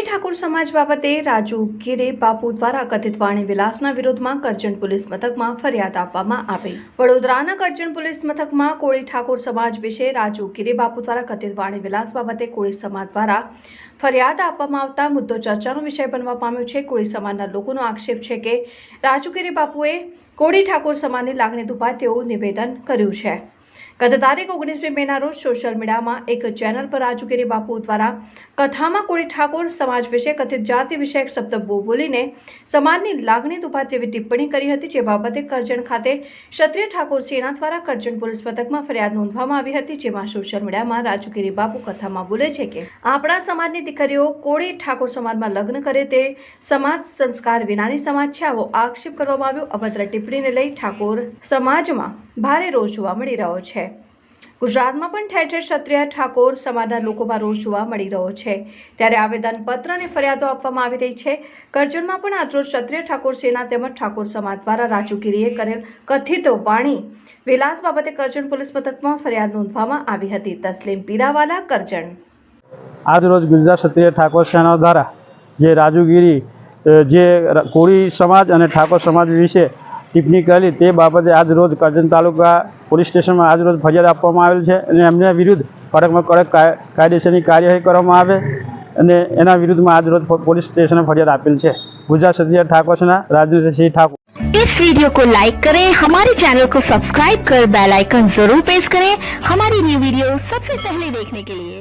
ઠાકોર સમાજ બાબતે રાજુ ગીરે બાપુ દ્વારા કથિત વાણી વિલાસના વિરોધમાં કરજણ પોલીસ મથકમાં ફરિયાદ આપવામાં આવી. વડોદરાના કરજણ પોલીસ મથકમાં કોળી ઠાકોર સમાજ વિશે રાજુ ગીરે બાપુ દ્વારા કથિત વાણી વિલાસ બાબતે કોળી સમાજ દ્વારા ફરિયાદ આપવામાં આવતા મુદ્દો ચર્ચાનો વિષય બનવા પામ્યો છે. કોળી સમાજના લોકોનો આક્ષેપ છે કે રાજુ ગીરે બાપુએ કોળી ઠાકોર સમાજની લાગણી દુભાય તેવું નિવેદન કર્યું છે. ગત તારીખ ઓગણીસમી મેના રોજ સોશિયલ મીડિયામાં એક ચેનલ પર રાજુગીરી બાપુ દ્વારા કથામાં કોળી ઠાકોર સમાજ વિશે કથિત જાતિ વિષયક શબ્દ બો- બોલીને સમાજની લાગણી દુભા તેવી ટિપ્પણી કરી હતી, જે બાબતે કરજણ ખાતે ક્ષત્રિય ઠાકોર સેના દ્વારા કરજણ પોલીસ મથકમાં ફરિયાદ નોંધવામાં આવી હતી, જેમાં સોશિયલ મીડિયામાં રાજુગીરી બાપુ કથામાં બોલે છે કે, આપણા સમાજની દીકરીઓ કોળી ઠાકોર સમાજમાં લગ્ન કરે તે સમાજ સંસ્કાર વિનાની સમાજ છે. આવો આક્ષેપ કરવામાં આવ્યો. અભદ્ર ટિપ્પણીને લઈ ઠાકોર સમાજમાં ભારે રોષ જોવા મળી રહ્યો છે. ગુજરાતમાં પણ ઠેર ઠેર ક્ષત્રિય ઠાકોર સમાજના લોકોમાં રોષ જોવા મળી રહ્યો છે. ત્યારે આવેદનપત્ર અને ફરિયાદો આપવામાં આવી રહી છે. કરજણમાં પણ આજરોજ ક્ષત્રિય ઠાકોર સેના તેમજ ઠાકોર સમાજ દ્વારા રાજુગીરીએ કરેલ કથિત વાણી. વિલાસ બાબતે કરજણ પોલીસ મથકમાં ફરિયાદ નોંધવામાં આવી હતી. તસ્લીમ પીરાવાલા, કરજણ. આજ રોજ ગુજરાત ક્ષત્રિય ઠાકોર સેના દ્વારા જે રાજુગીરી જે કોળી સમાજ અને ઠાકોર સમાજ વિશે ટિપ્પણી કરેલી તે બાબતે આજ રોજ કરજણ તાલુકા પોલીસ સ્ટેશનમાં આજ રોજ ફરિયાદ આપવામાં આવેલ છે અને એમને વિરુદ્ધ કડકમાં કડક કાય- કાયદેસરની કાર્યવાહી કરવામાં આવે અને એના વિરુદ્ધમાં આજ રોજ પોલીસ સ્ટેશને ફરિયાદ આપેલ છે ગુજરાત ક્ષત્રિય ઠાકોર સેના રાજેન્દ્રસિંહ ઠાકોર इस वीडियो को लाइक करें हमारे चैनल को सब्सक्राइब कर बेल आइकन जरूर प्रेस करें हमारी न्यू वीडियो सबसे पहले देखने के लिए